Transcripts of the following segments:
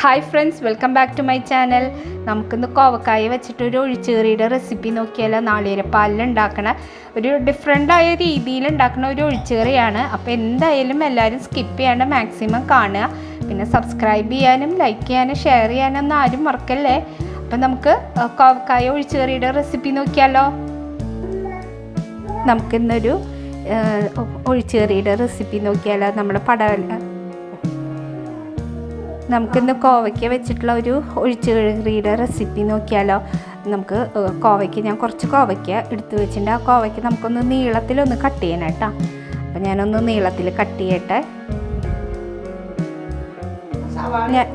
Hi friends welcome back to my channel നമുക്കിന്ന് കോവക്കായ വെച്ചിട്ട് ഒരു ഒഴിച്ചുകറിയുടെ റെസിപ്പി നോക്കിയാലോ? നാളികേരപ്പാലിൽ ഉണ്ടാക്കണ ഒരു ഡിഫറെന്റ് ആയ രീതിയിൽ ഉണ്ടാക്കുന്ന ഒരു ഒഴിച്ചേറിയാണ്. അപ്പോൾ എന്തായാലും എല്ലാവരും സ്കിപ്പ് ചെയ്യാണ്ട് മാക്സിമം കാണുക. പിന്നെ സബ്സ്ക്രൈബ് ചെയ്യാനും ലൈക്ക് ചെയ്യാനും ഷെയർ ചെയ്യാനും ഒന്നും ആരും മറക്കല്ലേ? അപ്പം നമുക്ക് കോവക്കായ ഒഴിച്ചേറിയുടെ റെസിപ്പി നോക്കിയാലോ? നമുക്കിന്നൊരു ഒഴിച്ചേറിയുടെ റെസിപ്പി നോക്കിയാലോ? നമ്മുടെ പടവല നമുക്കിന്ന് കോവയ്ക്ക വെച്ചിട്ടുള്ള ഒരു ഒഴിച്ചുകറിയുടെ റെസിപ്പി നോക്കിയാലോ. നമുക്ക് കോവയ്ക്ക് ഞാൻ കുറച്ച് കോവയ്ക്ക എടുത്തു വെച്ചിട്ടുണ്ട്. ആ കോവയ്ക്ക് നമുക്കൊന്ന് നീളത്തിലൊന്ന് കട്ട് ചെയ്യണം കേട്ടോ. അപ്പം ഞാനൊന്ന് നീളത്തിൽ കട്ട് ചെയ്യട്ടെ. ഞാൻ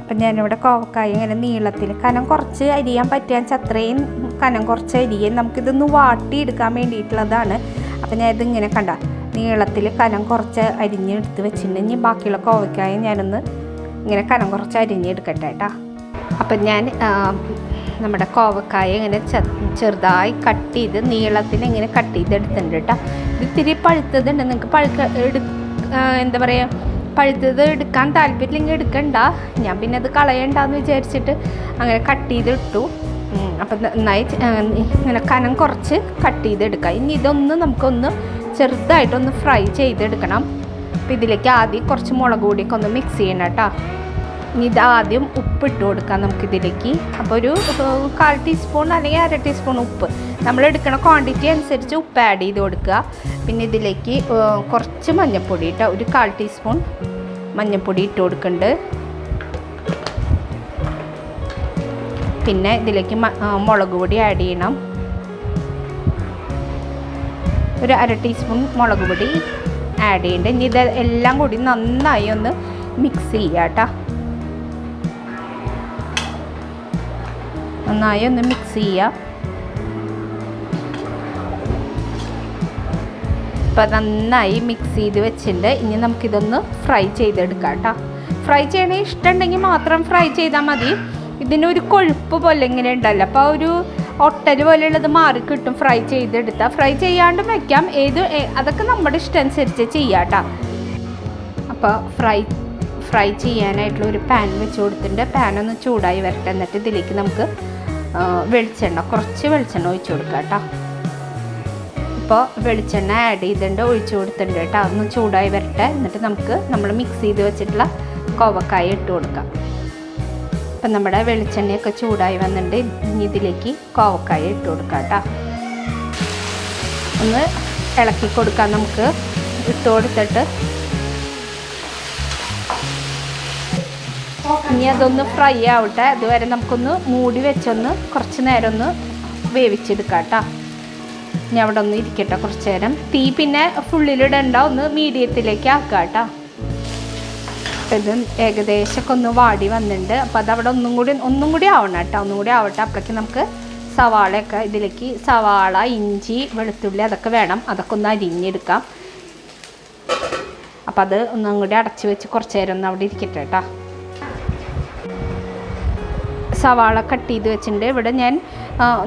അപ്പം ഞാനിവിടെ കോവക്കായ ഇങ്ങനെ നീളത്തിൽ കനം കുറച്ച് അരിയാൻ വെച്ചാൽ അത്രയും കനം കുറച്ച് അരിയാൻ നമുക്കിതൊന്ന് വാട്ടിയെടുക്കാൻ വേണ്ടിയിട്ടുള്ളതാണ്. അപ്പം ഞാൻ ഇതിങ്ങനെ കണ്ട നീളത്തിൽ കനം കുറച്ച് അരിഞ്ഞെടുത്ത് വെച്ചിട്ടുണ്ടെങ്കിൽ ബാക്കിയുള്ള കോവക്കായ ഞാനൊന്ന് ഇങ്ങനെ കനം കുറച്ച് അരിഞ്ഞെടുക്കട്ടെ കേട്ടോ അപ്പം ഞാൻ നമ്മുടെ കോവക്കായ ഇങ്ങനെ ചെറുതായി കട്ട് ചെയ്ത് നീളത്തിൽ ഇങ്ങനെ കട്ട് ചെയ്ത് എടുത്തിട്ടുണ്ട് കേട്ടോ ഇത് ഇത്തിരി പഴുത്തതുണ്ട്. നിങ്ങൾക്ക് പഴുക്ക എടു എന്താ പറയുക പഴുത്തത് എടുക്കാൻ താല്പര്യമില്ലെങ്കിൽ എടുക്കണ്ട. ഞാൻ പിന്നെ അത് കളയണ്ടെന്ന് വിചാരിച്ചിട്ട് അങ്ങനെ കട്ട് ചെയ്തിട്ടു. അപ്പം നന്നായി ഇങ്ങനെ കനം കുറച്ച് കട്ട് ചെയ്തെടുക്കാം. ഇനി ഇതൊന്ന് നമുക്കൊന്ന് ചെറുതായിട്ടൊന്ന് ഫ്രൈ ചെയ്തെടുക്കണം. അപ്പം ഇതിലേക്ക് ആദ്യം കുറച്ച് മുളക് പൊടിയൊക്കെ ഒന്ന് മിക്സ് ചെയ്യണം കേട്ടോ. ഇനി ഇത് ആദ്യം ഉപ്പിട്ട് കൊടുക്കാം നമുക്കിതിലേക്ക്. അപ്പോൾ ഒരു കാൽ ടീസ്പൂൺ അല്ലെങ്കിൽ അര ടീസ്പൂൺ ഉപ്പ്. നമ്മൾ എടുക്കുന്ന ക്വാണ്ടിറ്റി അനുസരിച്ച് ഉപ്പ് ആഡ് ചെയ്ത് കൊടുക്കുക. പിന്നെ ഇതിലേക്ക് കുറച്ച് മഞ്ഞൾപ്പൊടി കേട്ടോ ഒരു കാൽ ടീസ്പൂൺ മഞ്ഞൾപ്പൊടി ഇട്ട് കൊടുക്കുന്നുണ്ട് പിന്നെ ഇതിലേക്ക് മുളക് പൊടി ആഡ് ചെയ്യണം. ഒരു അര ടീസ്പൂൺ മുളക് പൊടി ആഡ് ചെയ്യേണ്ടത് ഇനി ഇത് എല്ലാം കൂടി നന്നായി ഒന്ന് മിക്സ് ചെയ്യുക കേട്ടോ. നന്നായി ഒന്ന് മിക്സ് ചെയ്യുക ഇപ്പം നന്നായി മിക്സ് ചെയ്ത് വെച്ചിട്ടുണ്ട്. ഇനി നമുക്കിതൊന്ന് ഫ്രൈ ചെയ്തെടുക്കാം കേട്ടോ. ഫ്രൈ ചെയ്യണേ ഇഷ്ടമുണ്ടെങ്കിൽ മാത്രം ഫ്രൈ ചെയ്താൽ മതി. ഇതിനൊരു കൊഴുപ്പ് പോലെ ഇങ്ങനെ ഉണ്ടല്ലോ അപ്പോൾ ഒരു ഒട്ടൽ പോലെയുള്ളത് മാറി കിട്ടും. ഫ്രൈ ചെയ്തെടുത്താൽ ഫ്രൈ ചെയ്യാണ്ടും വെക്കാം. ഏത് അതൊക്കെ നമ്മുടെ ഇഷ്ടം അനുസരിച്ച് ചെയ്യാട്ടോ. അപ്പോൾ ഫ്രൈ ഫ്രൈ ചെയ്യാനായിട്ടുള്ള ഒരു പാൻ വെച്ച് കൊടുത്തിട്ടുണ്ട്. പാൻ ഒന്ന് ചൂടായി വരട്ടെ. എന്നിട്ട് ഇതിലേക്ക് നമുക്ക് വെളിച്ചെണ്ണ കുറച്ച് വെളിച്ചെണ്ണ ഒഴിച്ചു കൊടുക്കാം കേട്ടോ. ഇപ്പോൾ വെളിച്ചെണ്ണ ആഡ് ചെയ്തിട്ടുണ്ട്. ഒഴിച്ചു കൊടുത്തിട്ടുണ്ട് കേട്ടോ. ഒന്ന് ചൂടായി വരട്ടെ. എന്നിട്ട് നമുക്ക് നമ്മൾ മിക്സ് ചെയ്ത് വെച്ചിട്ടുള്ള കോവക്കായ ഇട്ട് കൊടുക്കാം. അപ്പം നമ്മുടെ വെളിച്ചെണ്ണയൊക്കെ ചൂടായി വന്നിട്ടുണ്ട്. ഇനി ഇതിലേക്ക് കോവക്കായ ഇട്ട് കൊടുക്കാം കേട്ടോ. ഒന്ന് ഇളക്കി കൊടുക്കാം നമുക്ക്. ഇട്ട് കൊടുത്തിട്ട്. ഇനി അതൊന്ന് ഫ്രൈ ആവട്ടെ. അതുവരെ നമുക്കൊന്ന് മൂടി വെച്ചൊന്ന് കുറച്ച് നേരം ഒന്ന് വേവിച്ചെടുക്കാം കേട്ടോ. ഇനി അവിടെ ഒന്ന് ഇരിക്കട്ടെ കുറച്ച് നേരം. തീ പിന്നെ ഫുള്ളിലിടണ്ട ഒന്ന് മീഡിയത്തിലേക്ക് ആക്കാം കേട്ടോ. ഇത് ഏകദേശമൊക്കെ ഒന്ന് വാടി വന്നിട്ടുണ്ട്. അപ്പോൾ അതവിടെ ഒന്നും കൂടി ഒന്നും കൂടി ആവണം കേട്ടോ. ഒന്നും കൂടി ആവട്ടെ. അപ്പോഴേക്ക് നമുക്ക് സവാളയൊക്കെ ഇതിലേക്ക് സവാള ഇഞ്ചി വെളുത്തുള്ളി അതൊക്കെ വേണം. അതൊക്കെ ഒന്ന് അരിഞ്ഞെടുക്കാം. അപ്പം അത് ഒന്നും കൂടി അടച്ച് വെച്ച് കുറച്ച് നേരം ഒന്ന് അവിടെ ഇരിക്കട്ടെ കേട്ടോ. സവാള കട്ട് ചെയ്ത് വെച്ചിട്ടുണ്ട്. ഇവിടെ ഞാൻ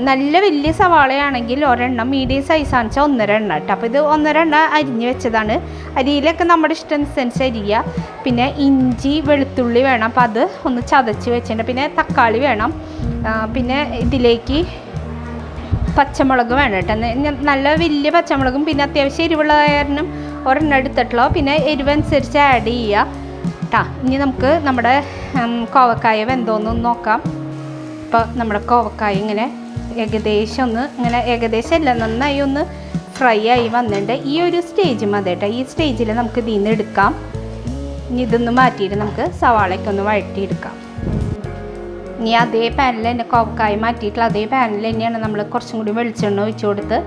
നല്ല വലിയ സവാളയാണെങ്കിൽ ഒരെണ്ണം മീഡിയം സൈസാണെന്ന് വെച്ചാൽ ഒന്നര എണ്ണ കേട്ടോ. അപ്പോൾ ഇത് ഒന്നര എണ്ണ അരിഞ്ഞ് വെച്ചതാണ്. അരിയിലൊക്കെ നമ്മുടെ ഇഷ്ടം അനുസരിച്ച് അരിയുക പിന്നെ ഇഞ്ചി വെളുത്തുള്ളി വേണം. അപ്പോൾ അത് ഒന്ന് ചതച്ച് വെച്ചിട്ടുണ്ട്. പിന്നെ തക്കാളി വേണം. പിന്നെ ഇതിലേക്ക് പച്ചമുളക് വേണം കേട്ടോ. നല്ല വലിയ പച്ചമുളകും പിന്നെ അത്യാവശ്യം എരിവുള്ള ഒരെണ്ണം എടുത്തിട്ടുള്ളൂ. പിന്നെ എരിവനുസരിച്ച് ആഡ് ചെയ്യുക കേട്ടോ ഇനി നമുക്ക് നമ്മുടെ കോവക്കായ വെന്തോന്നൊന്ന് നോക്കാം. ഇപ്പോൾ നമ്മുടെ കോവക്കായ ഇങ്ങനെ ഏകദേശം ഒന്ന് ഇങ്ങനെ ഏകദേശം അല്ല നന്നായി ഒന്ന് ഫ്രൈ ആയി വന്നിട്ടുണ്ട്. ഈ ഒരു സ്റ്റേജ് മതി കേട്ടോ. ഈ സ്റ്റേജിൽ നമുക്ക് ഇതിൽ നിന്ന് എടുക്കാം. ഇനി ഇതൊന്ന് മാറ്റിയിട്ട് നമുക്ക് സവാളയ്ക്ക് ഒന്ന് വഴറ്റിയെടുക്കാം. ഇനി അതേ പാനിൽ തന്നെ കോവക്കായി മാറ്റിയിട്ടുള്ള അതേ പാനിൽ തന്നെയാണ് നമ്മൾ കുറച്ചും കൂടി വെളിച്ചെണ്ണ ഒഴിച്ചു കൊടുത്ത്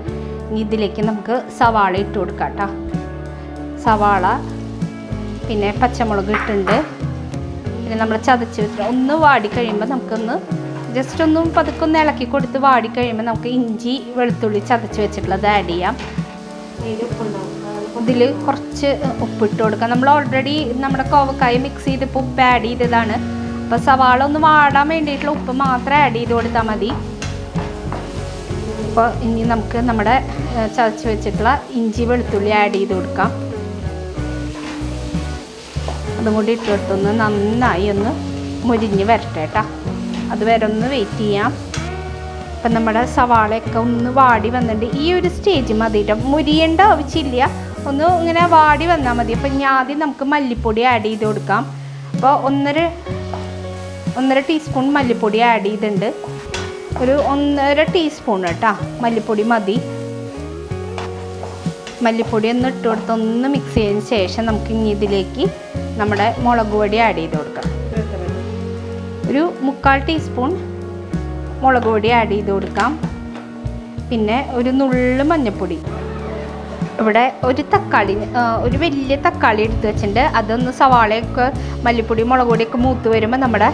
ഇനി ഇതിലേക്ക് നമുക്ക് സവാള ഇട്ട് കൊടുക്കാം കേട്ടോ. സവാള പിന്നെ പച്ചമുളക് ഇട്ടുണ്ട് പിന്നെ നമ്മൾ ചതച്ച് വെച്ചിട്ട് ഒന്ന് വാടി കഴിയുമ്പോൾ നമുക്കൊന്ന് ജസ്റ്റ് ഒന്ന് പതുക്കെ ഒന്ന് ഇളക്കി കൊടുത്ത് വാടി കഴിയുമ്പോൾ നമുക്ക് ഇഞ്ചി വെളുത്തുള്ളി ചതച്ച് വെച്ചിട്ടുള്ളത് ആഡ് ചെയ്യാം. ഇതിൽ കുറച്ച് ഉപ്പിട്ട് കൊടുക്കാം. നമ്മൾ ഓൾറെഡി നമ്മുടെ കോവക്കായ മിക്സ് ചെയ്തിപ്പോൾ ഉപ്പ് ആഡ് ചെയ്തതാണ്. അപ്പോൾ സവാള ഒന്ന് വാടാൻ വേണ്ടിയിട്ടുള്ള ഉപ്പ് മാത്രം ആഡ് ചെയ്ത് കൊടുത്താൽ മതി. അപ്പോൾ ഇനി നമുക്ക് നമ്മുടെ ചതച്ച് വെച്ചിട്ടുള്ള ഇഞ്ചി വെളുത്തുള്ളി ആഡ് ചെയ്ത് കൊടുക്കാം. അതും കൂടി ഇട്ടെടുത്തൊന്ന് നന്നായി ഒന്ന് മുരിഞ്ഞ് വരട്ടെ കേട്ടോ അതുവരെ ഒന്ന് വെയിറ്റ് ചെയ്യാം. അപ്പം നമ്മുടെ സവാളയൊക്കെ ഒന്ന് വാടി വന്നിട്ട് ഈ ഒരു സ്റ്റേജ് മതി കേട്ടോ മുരിയേണ്ട ആവശ്യമില്ല. ഒന്ന് ഇങ്ങനെ വാടി വന്നാൽ മതി. അപ്പം ഇനി ആദ്യം നമുക്ക് മല്ലിപ്പൊടി ആഡ് ചെയ്ത് കൊടുക്കാം. അപ്പോൾ ഒന്നര ഒന്നര ടീസ്പൂൺ മല്ലിപ്പൊടി ആഡ് ചെയ്തിട്ടുണ്ട്. ഒരു ഒന്നര ടീസ്പൂൺ കേട്ടോ മല്ലിപ്പൊടി മതി. മല്ലിപ്പൊടി ഒന്ന് ഇട്ട് കൊടുത്ത് ഒന്ന് മിക്സ് ചെയ്തതിന് ശേഷം നമുക്ക് ഇനി ഇതിലേക്ക് നമ്മുടെ മുളക് പൊടി ആഡ് ചെയ്ത് കൊടുക്കാം. ഒരു മുക്കാൽ ടീസ്പൂൺ മുളക് പൊടി ആഡ് ചെയ്ത് കൊടുക്കാം. പിന്നെ ഒരു നുള്ള് മഞ്ഞൾപ്പൊടി ഇവിടെ ഒരു തക്കാളി ഒരു വലിയ തക്കാളി എടുത്ത് വെച്ചിട്ടുണ്ട്. അതൊന്ന് സവാളയൊക്കെ മല്ലിപ്പൊടി മുളക് പൊടിയൊക്കെ മൂത്ത് വരുമ്പോൾ നമ്മുടെ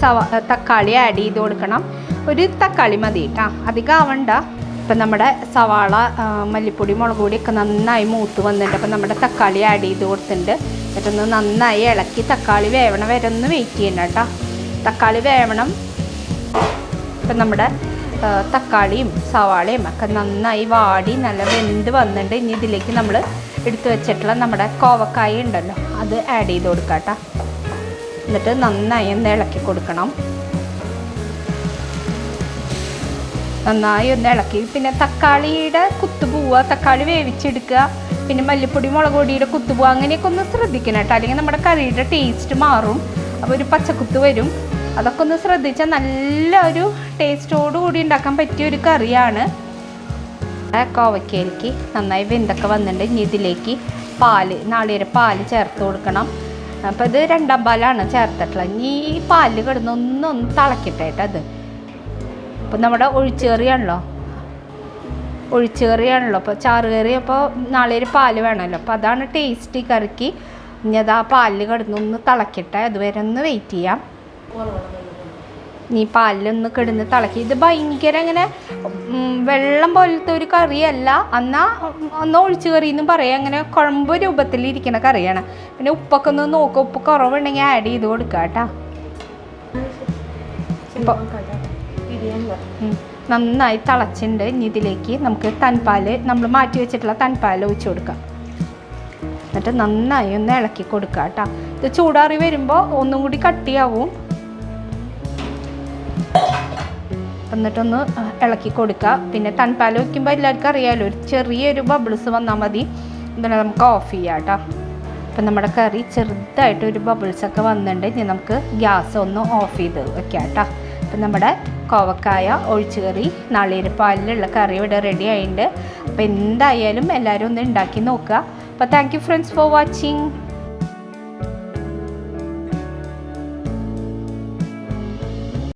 സവാ തക്കാളി ആഡ് ചെയ്ത് കൊടുക്കണം. ഒരു തക്കാളി മതി കേട്ടോ അധികം ആവണ്ട. ഇപ്പം നമ്മുടെ സവാള മല്ലിപ്പൊടി മുളക് പൊടിയൊക്കെ നന്നായി മൂത്ത് വന്നിട്ടുണ്ട്. അപ്പം നമ്മുടെ തക്കാളി ആഡ് ചെയ്ത് കൊടുത്തിട്ടുണ്ട്. എന്നിട്ടൊന്ന് നന്നായി ഇളക്കി തക്കാളി വേവണ വരെ ഒന്ന് വെയിറ്റ് ചെയ്യണം കേട്ടോ തക്കാളി വേവണം. ഇപ്പം നമ്മുടെ തക്കാളിയും സവാളയും ഒക്കെ നന്നായി വാടി നല്ല വെന്ത് വന്നിട്ട് ഇനി ഇതിലേക്ക് നമ്മൾ എടുത്തു വെച്ചിട്ടുള്ള നമ്മുടെ കോവക്കായ ഉണ്ടല്ലോ അത് ആഡ് ചെയ്ത് കൊടുക്കാം കേട്ടോ. എന്നിട്ട് നന്നായി ഒന്ന് ഇളക്കി കൊടുക്കണം. നന്നായി ഒന്ന് ഇളക്കി. പിന്നെ തക്കാളിയുടെ കുത്തുപൂവ് തക്കാളി വേവിച്ചെടുക്കുക. പിന്നെ മല്ലിപ്പൊടി മുളക് പൊടിയുടെ കുത്തുപൂവ് അങ്ങനെയൊക്കെ ഒന്ന് ശ്രദ്ധിക്കണം കേട്ടോ. അല്ലെങ്കിൽ നമ്മുടെ കറിയുടെ ടേസ്റ്റ് മാറും. അപ്പോൾ ഒരു പച്ചക്കുത്ത് വരും. അതൊക്കെ ഒന്ന് ശ്രദ്ധിച്ചാൽ നല്ല ഒരു ടേസ്റ്റോടു കൂടി ഉണ്ടാക്കാൻ പറ്റിയ ഒരു കറിയാണ്. കോവയ്ക്കയിലേക്ക് നന്നായി വെന്തൊക്കെ വന്നിട്ടുണ്ട്. ഇനി ഇതിലേക്ക് പാൽ നാളികേര പാൽ ചേർത്ത് കൊടുക്കണം. അപ്പോൾ ഇത് രണ്ടാം പാലാണ് ചേർത്തിട്ടുള്ളത്. ഇനി ഈ പാൽ കിടന്ന് ഒന്ന് കേട്ടോ അത്. അപ്പോൾ നമ്മുടെ ഒഴിച്ചേറിയാണല്ലോ ഒഴിച്ചേറിയാണല്ലോ അപ്പോൾ ചാറ് അപ്പോൾ നാളികേര പാൽ വേണമല്ലോ. അപ്പോൾ അതാണ് ടേസ്റ്റ് കറിക്ക്. ഇനി അത് ആ പാലിൽ കിടന്ന് ഒന്ന് തിളക്കട്ടെ. അതുവരെ ഒന്ന് വെയിറ്റ് ചെയ്യാം. നീ പാലിലൊന്ന് കിടന്ന് തിളക്കി. ഇത് ഭയങ്കര ഇങ്ങനെ വെള്ളം പോലത്തെ ഒരു കറിയല്ല. എന്നാൽ ഒന്ന് ഒഴിച്ചു കറി എന്നും പറയാം. അങ്ങനെ കുഴമ്പ് രൂപത്തിൽ ഇരിക്കുന്ന കറിയാണ്. പിന്നെ ഉപ്പൊക്കെ ഒന്ന് നോക്കുക ഉപ്പ് കുറവുണ്ടെങ്കിൽ ആഡ് ചെയ്ത് കൊടുക്കുക കേട്ടോ. ഇപ്പോൾ നന്നായി തിളച്ചിട്ടുണ്ട് ഇനി ഇതിലേക്ക് നമുക്ക് തൻപാൽ നമ്മൾ മാറ്റി വെച്ചിട്ടുള്ള തൻപാൽ ഒഴിച്ചു കൊടുക്കാം. എന്നിട്ട് നന്നായി ഒന്ന് ഇളക്കി കൊടുക്കുക കേട്ടോ. ഇത് ചൂടാറി വരുമ്പോൾ ഒന്നും കൂടി കട്ടിയാവും. എന്നിട്ടൊന്ന് ഇളക്കി കൊടുക്കുക പിന്നെ തൺപാൽ വയ്ക്കുമ്പോൾ എല്ലാവർക്കും അറിയാമല്ലോ ഒരു ചെറിയൊരു ബബിൾസ് വന്നാൽ മതി. എന്നിട്ട് നമുക്ക് ഓഫ് ചെയ്യാം കേട്ടോ അപ്പം നമ്മുടെ കറി ചെറുതായിട്ട് ഒരു ബബിൾസ് ഒക്കെ വന്നിട്ടുണ്ട് ഇനി നമുക്ക് ഗ്യാസ് ഒന്ന് ഓഫ് ചെയ്ത് വെക്കാം കേട്ടോ അപ്പം നമ്മുടെ കോവക്കായ ഒഴിച്ചു കറി നാളീരപ്പാലിലുള്ള കറി ഇവിടെ റെഡി ആയിട്ടുണ്ട് അപ്പോൾ എന്തായാലും എല്ലാവരും ഒന്ന് ഉണ്ടാക്കി നോക്കുക. അപ്പോൾ thank you friends for watching